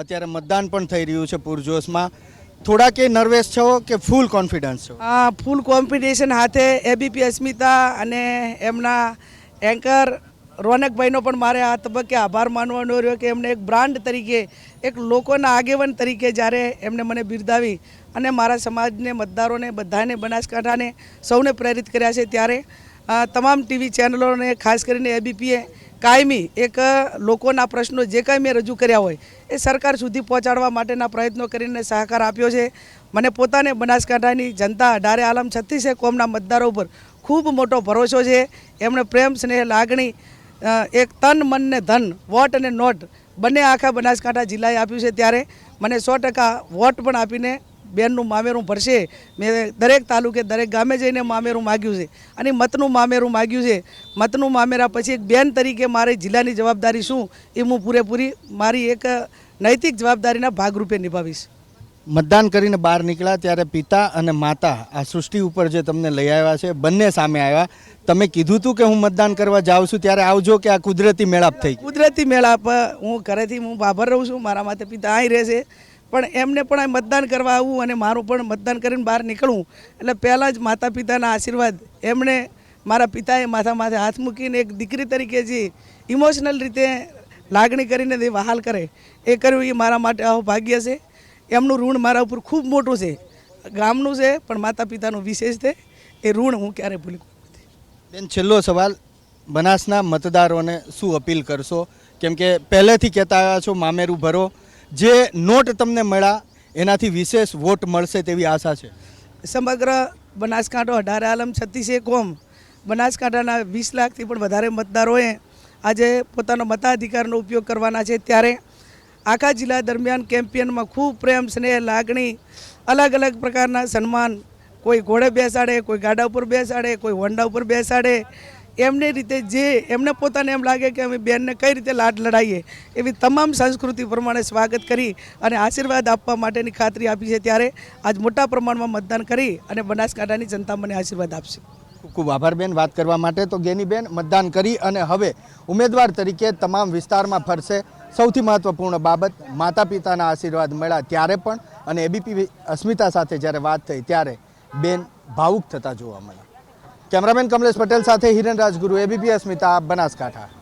અત્યારે મતદાન પણ થઈ રહ્યું છે પૂરજોશમાં. થોડા કે નર્વસ છો કે ફૂલ કોન્ફિડન્સ છો? ફૂલ કોમ્પિટિશન હાથે એબીપી અસ્મિતા અને એમના એન્કર રોનકભાઈનો પણ મારે આ તબક્કે આભાર માનવાનો રહ્યો કે એમને એક બ્રાન્ડ તરીકે, એક લોકોના આગેવાન તરીકે જ્યારે એમને મને બિરદાવી અને મારા સમાજને, મતદારોને, બધાને, બનાસકાંઠાને સૌને પ્રેરિત કર્યા છે ત્યારે તમામ ટીવી ચેનલોને ખાસ કરીને એબીપીએ કાયમી એક લોકોના પ્રશ્નો જે કાંઈ મેં રજૂ કર્યા હોય, એ સરકાર સુધી પહોંચાડવા માટેના પ્રયત્નો કરીને સહકાર આપ્યો છે. મને પોતાને બનાસકાંઠાની જનતા અઢારે આલમ છત્રીસે કોમના મતદારો ઉપર ખૂબ મોટો ભરોસો છે. એમણે પ્રેમ, સ્નેહ, લાગણી એક તન, મન ને ધન, વોટ અને નોટ બંને આખા બનાસકાંઠા જિલ્લાએ આપ્યું છે. ત્યારે મને સો ટકા વોટ પણ આપીને બેનનું મામેરું ભરશે. મેં દરેક તાલુકે દરેક ગામે જઈને મામેરું માગ્યું છે. અને મતનું મામેરું માગ્યું છે. મતનું મામેરા પછી એક બેન તરીકે મારી જિલ્લાની જવાબદારી શું? એ હું પૂરેપૂરી મારી એક નૈતિક જવાબદારીના ભાગરૂપે નિભાવીશ. મતદાન કરીને બહાર નીકળ્યા ત્યારે પિતા અને માતા આ સૃષ્ટિ ઉપર જે તમને લઈ આવ્યા છે બંને સામે આવ્યા. તમે કીધું હતું કે હું મતદાન કરવા જાઉં છું ત્યારે આવજો કે આ કુદરતી મેળાપ થઈ કુદરતી મેળાપ હું ઘરેથી હું બાભર રહું છું. મારા માતા પિતા અહીં રહેશે. પણ એમને પણ આ મતદાન કરવા આવવું અને મારું પણ મતદાન કરીને બહાર નીકળવું. એટલે પહેલાં જ માતા પિતાના આશીર્વાદ એમણે મારા પિતાએ માથા માથે હાથ મૂકીને એક દીકરી તરીકે જે ઇમોશનલ રીતે લાગણી કરીને તે વહાલ કરે, એ કર્યું, એ મારા માટે ભાગ્ય છે. એમનું ઋણ મારા ઉપર ખૂબ મોટું છે. ગામનું છે, પણ માતા પિતાનું વિશેષ છે. એ ઋણ હું ક્યારે ભૂલી બેન, છેલ્લો સવાલ. બનાસના મતદારોને શું અપીલ કરશો? કેમ કે પહેલેથી કહેતા આવ્યા છો, મામેરું ભરો. જે નોટ તમને મળ્યા, એનાથી વિશેષ વોટ મળશે તેવી આશા છે. સમગ્ર બનાસકાંઠો અઢારે આલમ, છત્રીસે કોમ. બનાસકાંઠાના વીસ લાખથી પણ વધારે મતદારોએ આજે પોતાનો મતાધિકારનો ઉપયોગ કરવાના છે. ત્યારે આખા જિલ્લા દરમિયાન કેમ્પિયનમાં ખૂબ પ્રેમ, સ્નેહ, લાગણી, અલગ અલગ પ્રકારના સન્માન. કોઈ ઘોડે બેસાડે, કોઈ ગાડા ઉપર બેસાડે, કોઈ હોન્ડા ઉપર બેસાડે. એમની રીતે જે એમને પોતાને એમ લાગે કે અમે બેનને કઈ રીતે લાડ લડાઈએ એવી તમામ સંસ્કૃતિ પ્રમાણે સ્વાગત કરી અને આશીર્વાદ આપવા માટેની ખાતરી આપી છે ત્યારે આજ મોટા પ્રમાણમાં મતદાન કરી અને બનાસકાંઠાની જનતા મને આશીર્વાદ આપશે. ખૂબ ખૂબ આભાર બેન. વાત કરવા માટે તો ગેનીબેન મતદાન કરી અને હવે ઉમેદવાર તરીકે તમામ વિસ્તારમાં ફરશે. સૌથી મહત્વપૂર્ણ બાબત માતા પિતાના આશીર્વાદ મળ્યા ત્યારે પણ અને એબીપી અસ્મિતા સાથે જ્યારે વાત થઈ ત્યારે બેન ભાવુક થતા જોવા મળ્યા. કેમેરામેન કમલેશ પટેલ સાથે હિરેન રાજગુરુ એબીપી અસ્મિતા બનાસકાંઠા.